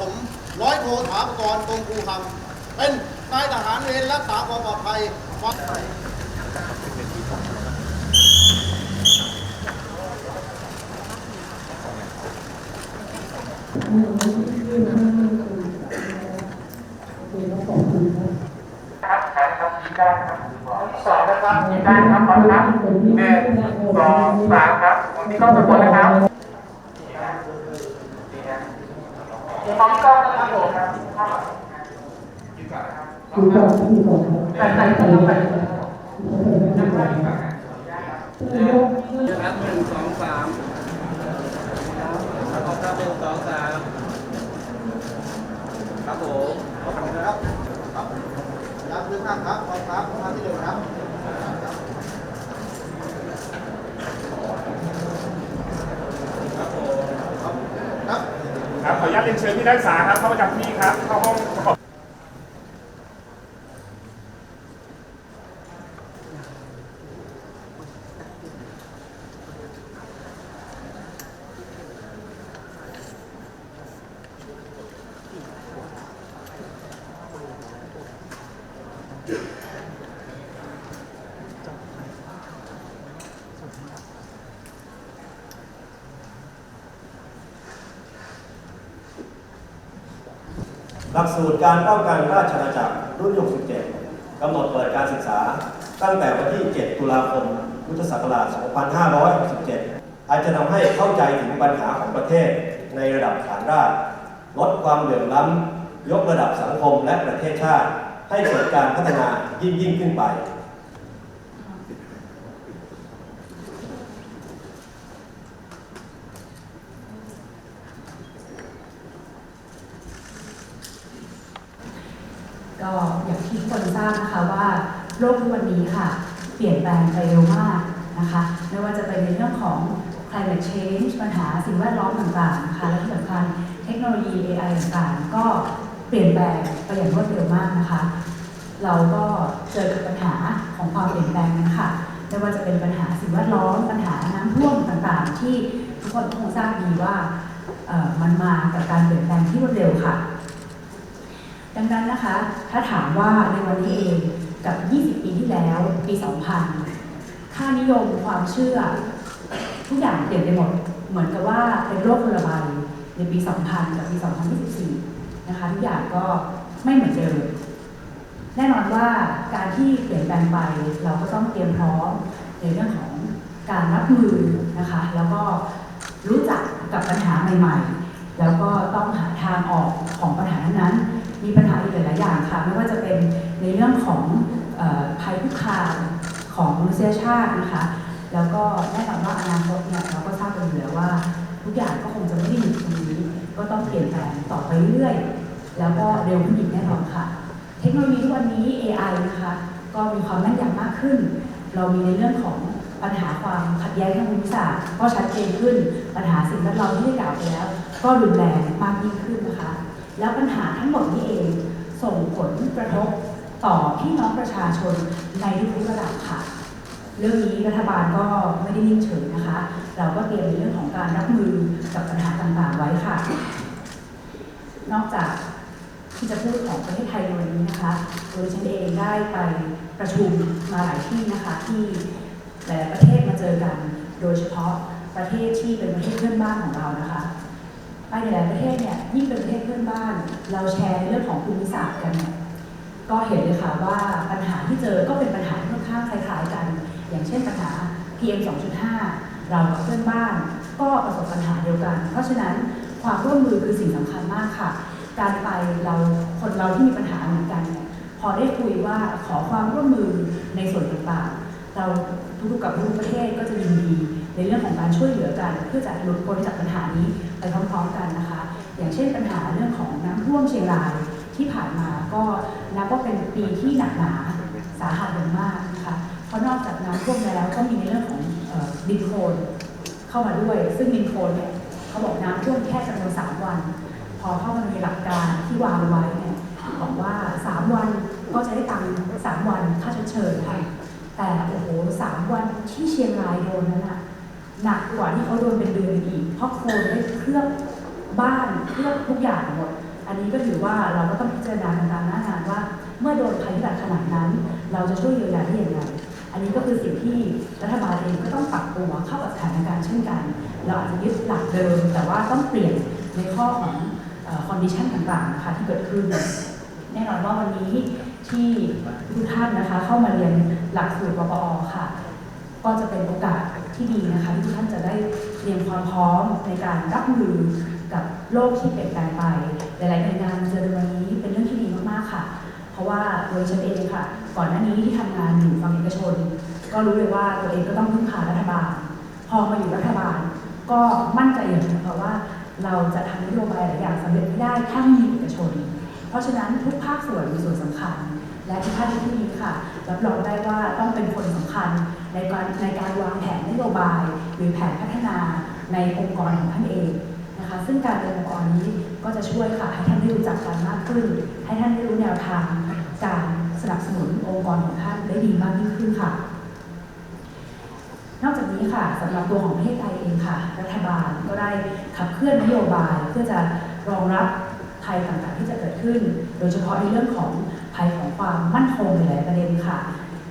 ผมร้อยโทถาปกรณ์กรมภูคำเป็นนายทหารเวรรักษาความปลอดภัยฟังครับขอครับยิงได้ครับสองนะครับยิงได้ครับพร้อมครับหนึ่งสองสามครับมีกล้องทุกคนนะครับ พร้อมกล้องนะครับผมครับยิงก่อนนะครับดูก่อนดูก่อนครับแต่ใส่ใส่ลงไปครับหนึ่งสองสามขอบครับหนึ่งสองสามครับผมขอบคุณครับครับยับขึ้นข้างครับขอบครับท่านที่หนึ่งครับ ครับผม ครับครับ ครับขออนุญาตเรียนเชิญที่นักศึกษาครับเข้าประจำที่ครับเข้าห้องประกอบ ลักสูตรการป้องกันราชอาณาจักรรุ่น 67 กำหนดเปิดการศึกษา ตั้งแต่วันที่ 7 ตุลาคม พุทธศักราช 2567 อาจจะทำให้เข้าใจถึงปัญหาของประเทศในระดับฐานรากลดความเหลื่อมล้ำ ยกระดับสังคมและประเทศชาติ ให้เกิดการพัฒนายิ่งยิ่งขึ้นไป ก็อย่างที่ทุกคนทราบนะคะว่าโลกทุกวันนี้ค่ะ เปลี่ยนแปลงไปเร็วมากนะคะไม่ว่าจะเป็นในเรื่องของ climate change ปัญหาสิ่งแวดล้อมต่างๆนะคะและที่สำคัญเทคโนโลยี AI ต่างๆ ก็เปลี่ยนแปลงไปอย่างรวดเร็วมากนะคะ เราก็เจอกับปัญหาของความเปลี่ยนแปลงนั้นค่ะไม่ว่าจะเป็นปัญหาสิ่งแวดล้อมปัญหาน้ำท่วมต่างๆ ที่ทุกคนคงทราบดีว่ามันมากับการเปลี่ยนแปลงที่รวดเร็วค่ะ ดังนั้นนะคะ ถ้าถามว่าในวันนี้เองกับ 20 ปีที่แล้ว ปี 2000 ค่านิยมความเชื่อ ทุกอย่างเปลี่ยนไปหมด เหมือนกับว่าเป็นโรคคนละใบในปี 2000 กับปี 2024 นะคะ ทุกอย่างก็ไม่เหมือนเดิม แน่นอนว่าการที่เปลี่ยนแปลงไปเราก็ต้องเตรียมพร้อมในเรื่องของการรับมือนะคะ แล้วก็รู้จักกับปัญหาใหม่ ๆ แล้วก็ต้องหาทางออกของปัญ มีปัญหาอีกหลาย ๆ อย่างค่ะไม่ว่าจะเป็นในเรื่องของภัยคุกคามของมนุษยชาตินะคะแล้วก็แน่นอนว่าอนาคตเนี่ยเราก็ทราบกันอยู่แล้วว่า ทุกอย่างก็คงจะไม่ได้อยู่ตรงนี้ก็ต้องเปลี่ยนแปลงต่อไปเรื่อย แล้วก็เร็วขึ้นอีกแน่นอนค่ะ เทคโนโลยีทุกวันนี้ AI นะคะก็มีความแม่นยำมากขึ้น เรามีในเรื่องของปัญหาความขัดแย้งทางภูมิศาสตร์ก็ชัดเจนขึ้น ปัญหาสิ่งแวดล้อมที่ได้กล่าวไปแล้ว ก็รุนแรงมากยิ่งขึ้นนะคะ แล้วปัญหาทั้งหมดนี้เอง ส่งผลกระทบต่อพี่น้องประชาชนในทุกระดับค่ะ เรื่องนี้รัฐบาลก็ไม่ได้นิ่งเฉยนะคะ เราก็เตรียมในเรื่องของการรับมือกับปัญหาต่างๆไว้ค่ะ นอกจากที่จะพูดของประเทศไทยในวันนี้นะคะโดยฉันเองได้ไปประชุมมาหลายที่นะคะที่หลายประเทศมาเจอกัน โดยเฉพาะประเทศที่เป็นประเทศเพื่อนบ้านของเรานะคะ ไปในหลายประเทศเนี่ยยิ่งเป็นประเทศเพื่อนบ้าน เราแชร์ในเรื่องของภูมิศาสตร์กัน ก็เห็นเลยค่ะว่าปัญหาที่เจอก็เป็นปัญหาที่ค่อนข้างคล้ายๆกัน อย่างเช่นปัญหา PM 2.5 เรากับเพื่อนบ้าน ก็ประสบปัญหาเดียวกัน เพราะฉะนั้นความร่วมมือคือสิ่งสำคัญมากค่ะ การไปเราคนเราที่มีปัญหาเหมือนกันเนี่ยพอได้คุยว่าขอความร่วมมือในส่วนต่างๆ เราทุกๆกับทุกประเทศก็จะยินดี ในเรื่องของการช่วยเหลือกันเพื่อจะหลุดพ้นจากปัญหานี้ไปพร้อมๆกันนะคะ อย่างเช่นปัญหาเรื่องของน้ำท่วมเชียงรายที่ผ่านมาก็นับว่าเป็นปีที่หนักหนาสาหัสอย่างมากนะคะเพราะนอกจากน้ำท่วมแล้วก็มีในเรื่องของดินโคลนเข้ามาด้วย ซึ่งดินโคลนเนี่ยเขาบอกน้ำท่วมแค่จำนวนสามวัน พอเข้ามาในหลักการที่วางไว้เนี่ยบอกว่า 3 วันก็จะได้ตังค์สามวันค่าชดเชยค่ะแต่โอ้โหสามวันที่เชียงรายโดนนั้นอะ หนักกว่าที่เขาโดนเป็นเดือนอีกเพราะโคลนได้เคลือบบ้านเคลือบทุกอย่างหมด อันนี้ก็ถือว่าเราก็ต้องพิจารณาตามหน้างานว่า เมื่อโดนภัยพิบัติขนาดนั้น เราจะช่วยเยียวยาได้อย่างไรอันนี้ก็คือสิ่งที่รัฐบาลเองก็ต้องปรับตัวเข้ากับสถานการณ์เช่นกัน เราอาจจะยึดหลักเดิม แต่ว่าต้องเปลี่ยนในข้อของคอนดิชันต่างๆนะคะที่เกิดขึ้น แน่นอนว่าวันนี้ที่ทุกท่านนะคะเข้ามาเรียนหลักสูตรปปอค่ะ ก็จะเป็นโอกาส ที่ดีนะคะที่ทุกท่านจะได้เตรียมความพร้อมในการรับมือกับโลกที่เปลี่ยนแปลงไป หลายๆหน่วยงานเจอในวันนี้เป็นเรื่องที่ดีมากๆค่ะ เพราะว่าโดยฉันเองค่ะ ก่อนหน้านี้ที่ทำงานอยู่ฝั่งเอกชน ก็รู้เลยว่าตัวเองก็ต้องพึ่งพารัฐบาล พอมาอยู่รัฐบาล ก็มั่นใจอย่างหนึงค่ะว่า เราจะทำนโยบายหลายอย่างสำเร็จไม่ได้ถ้าไม่มีเอกชน เพราะฉะนั้นทุกภาคส่วนมีส่วนสำคัญ และทุกท่านที่นี้ค่ะรับรองได้ว่าต้องเป็นคนสำคัญ ในการในการวางแผนนโยบาย หรือแผนพัฒนาในองค์กรของท่านเองนะคะ ซึ่งการเป็นองค์กรนี้ก็จะช่วยค่ะให้ท่านได้รู้จักกันมากขึ้น ให้ท่านได้รู้แนวทางการสนับสนุนองค์กรของท่านได้ดีมากยิ่งขึ้นค่ะ นอกจากนี้ค่ะสำหรับตัวของประเทศไทยเองค่ะ รัฐบาลก็ได้ขับเคลื่อนนโยบายเพื่อจะรองรับภัยต่างๆที่จะเกิดขึ้น โดยเฉพาะในเรื่องของภัยของความมั่นคงในหลายประเด็นค่ะ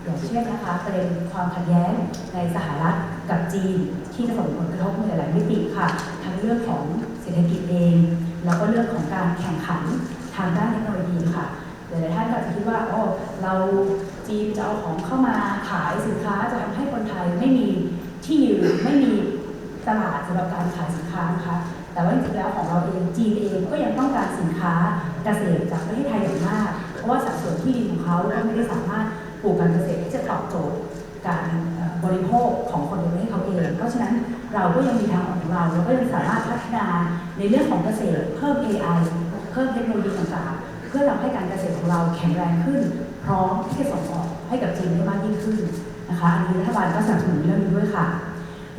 อย่างเช่นนะคะประเด็นความขัดแย้งในสหรัฐกับจีน ที่จะส่งผลกระทบในหลายมิติค่ะ ทั้งเรื่องของเศรษฐกิจเอง แล้วก็เรื่องของการแข่งขันทางด้านเทคโนโลยีค่ะหลายท่านก็อาจจะคิดว่าโอ้เราจีนจะเอาของเข้ามาขายสินค้าจะทำให้คนไทยไม่มีที่ยืนไม่มีตลาดสำหรับการขายสินค้านะคะแต่ว่าจริงแล้วของเราเองจีนเองก็ยังต้องการสินค้าเกษตรจากประเทศไทยอย่างมาก เพราะว่าสัดส่วนที่ดินของเขาก็ไม่ได้สามารถ ปลูกการเกษตรที่จะตอบโจทย์การบริโภคของคนในประเทศเขาเอง เพราะฉะนั้นเราก็ยังมีทางออกของเราเราก็ยังสามารถพัฒนาในเรื่องของเกษตร เพิ่ม AI เพิ่มเทคโนโลยีต่างๆ เพื่อทำให้การเกษตรของเราแข็งแรงขึ้น พร้อมที่จะส่งออกให้กับจีนได้มากยิ่งขึ้นนะคะอันนี้รัฐบาลก็สนับสนุนเรื่องนี้ด้วยค่ะ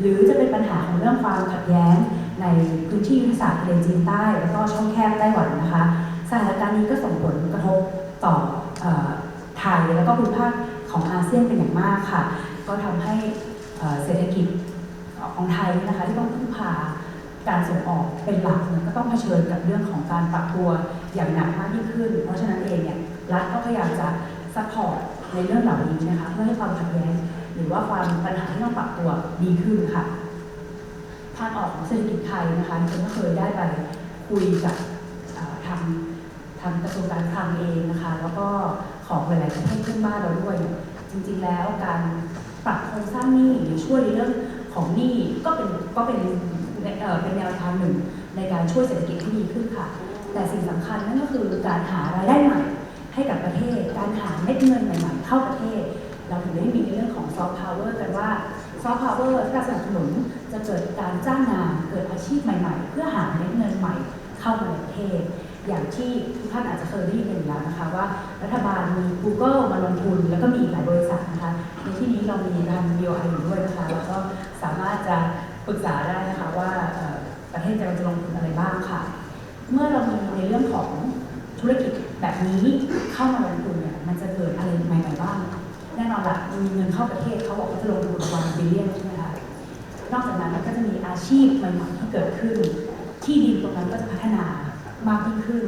หรือจะเป็นปัญหาของเรื่องความขัดแย้งในพื้นที่ยุทธศาสตร์ทะเลจีนใต้ แล้วก็ช่องแคบไต้หวันนะคะสถานการณ์นี้ก็ส่งผลกระทบต่อ ยแล้วก็ภูมิภาคของอาเซียนเป็นอย่างมากค่ะ ก็ทำให้เศรษฐกิจของไทยนะคะที่ต้องพึ่งพาการส่งออกเป็นหลักเนี่ยก็ต้องเผชิญกับเรื่องของการปรับตัวอย่างหนักมากยิ่งขึ้น เพราะฉะนั้นเองเนี่ยรัฐก็พยายามจะซัพพอร์ตในเรื่องเหล่านี้นะคะเพื่อให้ความขัดแย้งหรือว่าความปัญหาที่ต้องปรับตัวดีขึ้นค่ะทางออกของเศรษฐกิจไทยนะคะดิฉันก็เคยได้ไปคุยกับทางทางกระทรวงการคลังเองนะคะ แล้วก็ ของหลายๆประเทศเพื่อนบ้านเราด้วย จริงๆแล้วการปรับโครงสร้างหนี้หรือช่วยในเรื่องของหนี้ก็เป็นก็เป็นเอ่อเป็นแนวทางหนึ่งในการช่วยเศรษฐกิจที่ดีขึ้นค่ะ แต่สิ่งสำคัญนั่นก็คือการหารายได้ใหม่ให้กับประเทศ การหาเม็ดเงินใหม่ๆเข้าประเทศ เราถึงได้มีในเรื่องของซอฟต์พาวเวอร์กันว่าซอฟต์พาวเวอร์ที่การสนับสนุนจะเกิดการจ้างงานเกิดอาชีพใหม่ๆ เพื่อหาเม็ดเงินใหม่เข้ามาในประเทศ อย่างที่ทุกท่านอาจจะเคยได้ยินกันอยู่แล้วนะคะว่ารัฐบาลมี Google มาลงทุน แล้วก็มีหลายบริษัทนะคะในที่นี้เรามีทาง BOI อยู่ด้วยนะคะแล้วก็สามารถจะปรึกษาได้นะคะว่าประเทศจะลงทุนอะไรบ้างค่ะ เมื่อเรามีในเรื่องของธุรกิจแบบนี้เข้ามาลงทุนเนี่ยมันจะเกิดอะไรใหม่ๆบ้างแน่นอนละมีเงินเข้าประเทศเขาบอกเขาจะลงทุนวันบิลเลียนใช่ไหมคะนอกจากนั้นก็จะมีอาชีพใหม่ๆที่เกิดขึ้น ที่ดินตรงนั้นก็จะพัฒนา มากยิ่งขึ้น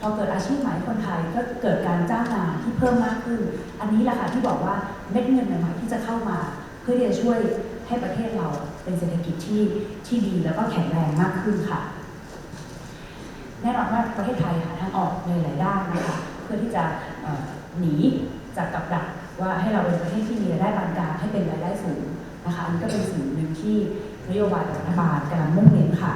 พอเกิดอาชีพใหม่คนไทยก็เกิดการจ้างงานที่เพิ่มมากขึ้น อันนี้แหละค่ะที่บอกว่าเม็ดเงินใหม่ๆที่จะเข้ามา เพื่อที่จะช่วยให้ประเทศเราเป็นเศรษฐกิจที่ที่ดีแล้วก็แข็งแรงมากขึ้นค่ะ แน่นอนว่าประเทศไทยหาทางออกในหลายด้านนะคะเพื่อที่จะหนีจากกับดักว่าให้เราเป็นประเทศที่มีรายได้ปานกลางให้เป็นรายได้สูงนะคะอันนี้ก็เป็นสิ่งหนึ่งที่นโยบายของรัฐบาลกำลังมุ่งเน้นค่ะ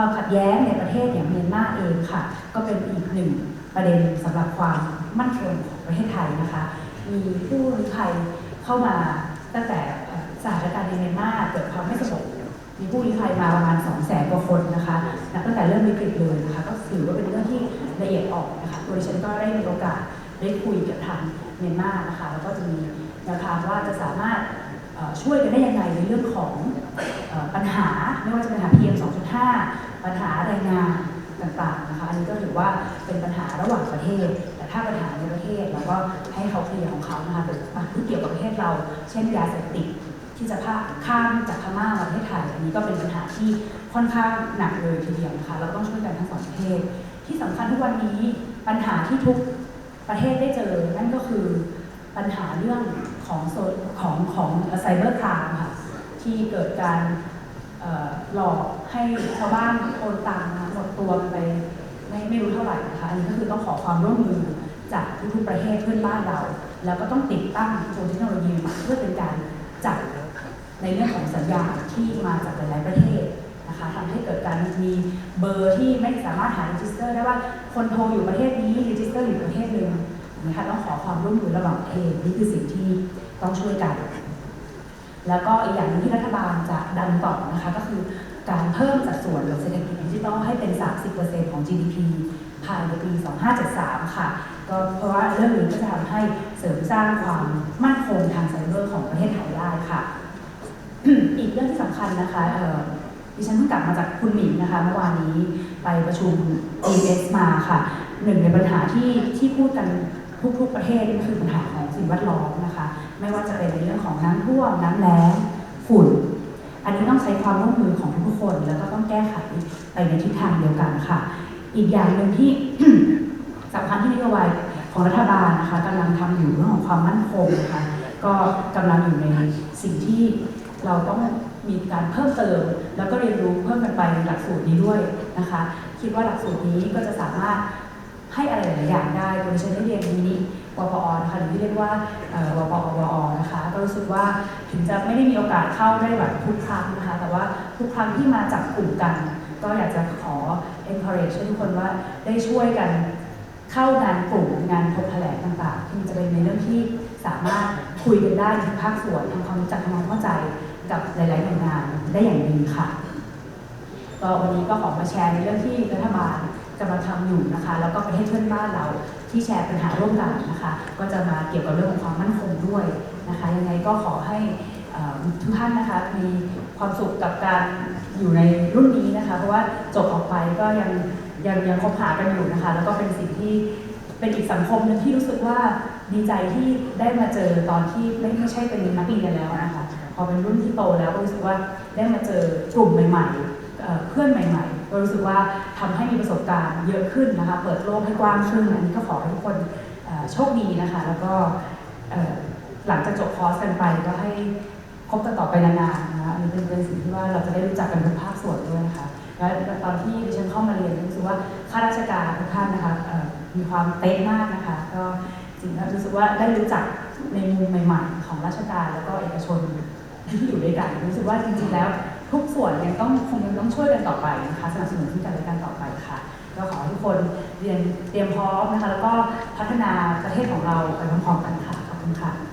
ความขัดแย้งในประเทศอย่างเมียนมาเองค่ะ ก็เป็นอีกหนึ่งประเด็นสำหรับความมั่นคงของประเทศไทยนะคะ มีผู้ลี้ภัยเข้ามาตั้งแต่สถานการณ์ในเมียนมาเกิดความไม่สงบมีผู้ลี้ภัยมาประมาณ2 0 0แสนกว่าคนนะคะนับตั้งแต่เริ่มวิกฤตเลยนะคะ ก็ถือว่าเป็นเรื่องที่ละเอียดอ่อนนะคะโดยฉันก็ได้มีโอกาสได้คุยกับทางเมียนมานะคะ แล้วก็จะมีแนวทางว่าจะสามารถช่วยกันได้ยังไงในเรื่องของอปัญหา ไม่ว่าจะเป็นปัญหา PM 2.5 ปัญหาแรงงานต่างๆนะคะ อันนี้ก็ถือว่าเป็นปัญหาระหว่างประเทศ แต่ถ้าปัญหาในประเทศเราก็ให้เขาเคลียร์ของเขานะคะแต่ปัญหาที่เกี่ยวกับประเทศเรา เช่นยาเสพติดที่จะพาข้ามจากพม่ามาประเทศไทย อันนี้ก็เป็นปัญหาที่ค่อนข้างหนักเลยทีเดียวนะคะ เราต้องช่วยกันทั้งสองประเทศ ที่สำคัญทุกวันนี้ปัญหาที่ทุกประเทศได้เจอ นั่นก็คือปัญหาเรื่องของโซของของไซเบอร์ครามค่ะที่เกิดการหลอก ให้ชาวบ้านโอนตังค์นะคะหมดตัวกันไปไม่ไม่รู้เท่าไหร่นะคะอันนี้ก็คือต้องขอความร่วมมือจากทุกๆประเทศเพื่อนบ้านเรา แล้วก็ต้องติดตั้งตัวเทคโนโลยีเพื่อเป็นการจับในเรื่องของสัญญาที่มาจากหลายๆประเทศนะคะทำให้เกิดการมีเบอร์ที่ไม่สามารถหา r รจิสเตอร์ได้ว่าคนโทรอยู่ประเทศนี้รจิสเตอร์อยู่ประเทศหนึ่งนะคะต้องขอความร่วมมือระหว่างประเทศนี่คือสิ่งที่ต้องช่วยกัน แล้วก็อีกอย่างหนึงที่รัฐบาลจะดันต่อนะคะก็คือ การเพิ่มสัดส่วนของเศรษฐกิจดิจิทัลให้เป็น 30%ของ GDP ภายในปี 2573 ค่ะ ก็เพราะว่าเรื่องนี้ก็จะทำให้เสริมสร้างความมั่นคงทางไซเบอร์ของประเทศไทยได้ค่ะ อีกเรื่องที่สำคัญนะคะดิฉันเพิ่งกลับมาจากคุณหมิงนะคะเมื่อวานนี้ไปประชุม AS มาค่ะ หนึ่งในปัญหาที่ที่พูดกันทุกๆประเทศก็คือปัญหาของสิ่งแวดล้อมนะคะ ไม่ว่าจะเป็นในเรื่องของน้ำท่วมน้ำแล้งฝุ่น อันนี้ต้องใช้ความร่วมมือของทุกคน แล้วก็ต้องแก้ไขไปในทิศทางเดียวกันค่ะ อีกอย่างหนึ่งที่สำคัญที่นโยบายของรัฐบาลนะคะกำลังทำอยู่เรื่องของความมั่นคงนะคะก็กำลังอยู่ในสิ่งที่เราต้องมีการเพิ่มเติม แล้วก็เรียนรู้เพิ่มกันไปหลักสูตรนี้ด้วยนะคะ คิดว่าหลักสูตรนี้ก็จะสามารถ ให้อะไรหลายอย่างได้โดยดิฉันได้เรียนมินิวปอนะคะหรือที่เรียกว่าเอ่อวปอวอนะคะก็รู้สึกว่าถึงจะไม่ได้มีโอกาสเข้าได้แบบทุกครั้งนะคะ แต่ว่าทุกครั้งที่มาจับกลุ่มกัน ก็อยากจะขอ encourage ให้ทุกคนว่าได้ช่วยกันเข้างานกลุ่มงานพบแถลงต่างๆที่จะเป็นในเรื่องที่สามารถคุยกันได้ทุกภาคส่วนทำความรู้จักทำความเข้าใจกับหลายๆหน่วยงานได้อย่างดีค่ะก็วันนี้ก็ขอมาแชร์ในเรื่องที่รัฐบาล กำลังทำอยู่นะคะ แล้วก็ประเทศเพื่อนบ้านเราที่แชร์ปัญหาร่วมกันนะคะ ก็จะมาเกี่ยวกับเรื่องของความมั่นคงด้วยนะคะ ยังไงก็ขอให้ทุกท่านนะคะมีความสุขกับการอยู่ในรุ่นนี้นะคะ เพราะว่าจบออกไปก็ยังยังยังคบหากันอยู่นะคะ แล้วก็เป็นสิ่งที่เป็นอีกสังคมหนึ่งที่รู้สึกว่าดีใจที่ได้มาเจอตอนที่ไม่ไม่ใช่เป็นนักเรียนแล้วนะคะพอเป็นรุ่นที่โตแล้วก็รู้สึกว่าได้มาเจอกลุ่มใหม่ๆเอ่อเพื่อนใหม่ ๆก็รู้สึกว่าทำให้มีประสบการณ์เยอะขึ้นนะคะ เปิดโลกให้กว้างขึ้นอันนี้ก็ขอให้ทุกคนโชคดีนะคะ แล้วก็หลังจากจบคอร์สกันไปก็ให้คบกันต่อไปนานๆนะคะอันนี้เป็นเป็นสิ่งที่ว่าเราจะได้รู้จักกันทุกภาคส่วนด้วยนะคะและตอนที่ดิฉันเข้ามาเรียนรู้สึกว่าข้าราชการทุกท่านนะคะมีความเป๊ะมากนะคะ ก็จริงๆรู้สึกว่าได้รู้จักในมุมใหม่ ๆ ของราชการแล้วก็เอกชนที่อยู่ด้วยกันรู้สึกว่าจริงๆแล้ว ทุกส่วนยังต้องคงยังต้องช่วยกันต่อไปนะคะสนับสนุนซึ่งกันและกันต่อไปค่ะก็ขอให้ทุกคนเรียนเตรียมพร้อมนะคะแล้วก็พัฒนาประเทศของเราไปพร้อมๆกันค่ะขอบคุณค่ะ